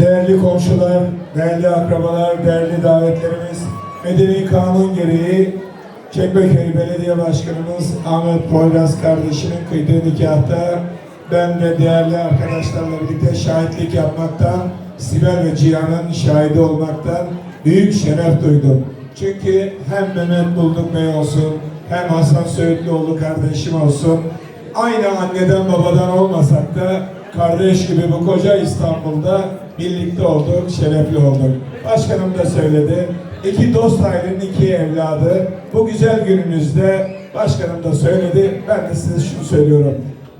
Değerli komşular, değerli akrabalar, değerli davetlerimiz, Medeni Kanun gereği Çekmeköy Belediye Başkanımız Ahmet Poyraz kardeşinin kıydığı nikahta ben de değerli arkadaşlarla birlikte şahitlik yapmaktan, Sibel ve Cihan'ın şahidi olmaktan büyük şeref duydum. Çünkü hem Mehmet Bulduk Bey olsun, hem Hasan Söğütlüoğlu kardeşim olsun, aynı anneden babadan olmasak da kardeş gibi bu koca İstanbul'da birlikte olduk, şerefli olduk. Başkanım da söyledi. İki dost ailenin iki evladı. Bu güzel gününüzde başkanım da söyledi. Ben de size şunu söylüyorum.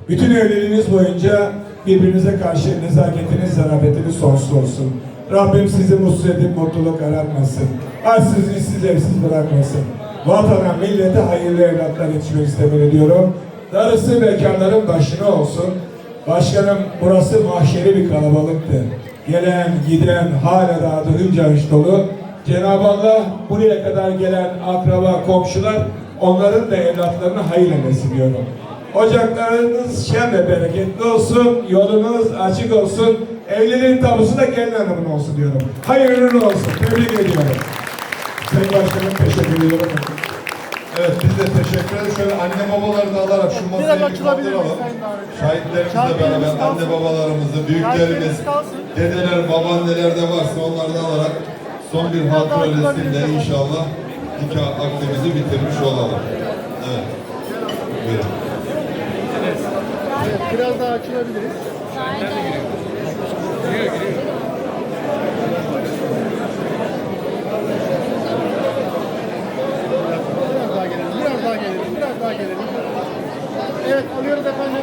Bütün evliliğiniz boyunca birbirinize karşı nezaketiniz, zarafetiniz sonsuz olsun. Rabbim sizi mutsuz edip mutluluk aratmasın. Açsız, işsiz, evsiz bırakmasın. Vatana, millete hayırlı evlatlar yetişmek istemin ediyorum. Darısı bekarların başına olsun. Başkanım burası mahşeri bir kalabalıktı. Gelen giden hala daha da hınca hınç dolu. Cenab-ı Allah buraya kadar gelen akraba, komşular onların da evlatlarını hayır eylesin diyorum. Ocaklarınız şen ve bereketli olsun, yolunuz açık olsun, evliliğin tabusu da gelin hanımın olsun diyorum. Hayırlı olsun, tebrik ediyorum. Sayın Başkanım teşekkür ediyorum. Evet teşekkür. Şöyle anne babaları da alarak şu masayı bir kaldıralım. Şahitlerimizle Şahitlerimiz beraber anne babalarımızı, büyüklerimiz, dedeler, babaanneler de varsa onları da alarak son bir hatıra resimle inşallah nikah akdimizi bitirmiş olalım. Evet. Buyurun. Evet, biraz daha açılabiliriz. Saygı. daha gelelim. Evet alıyoruz efendim.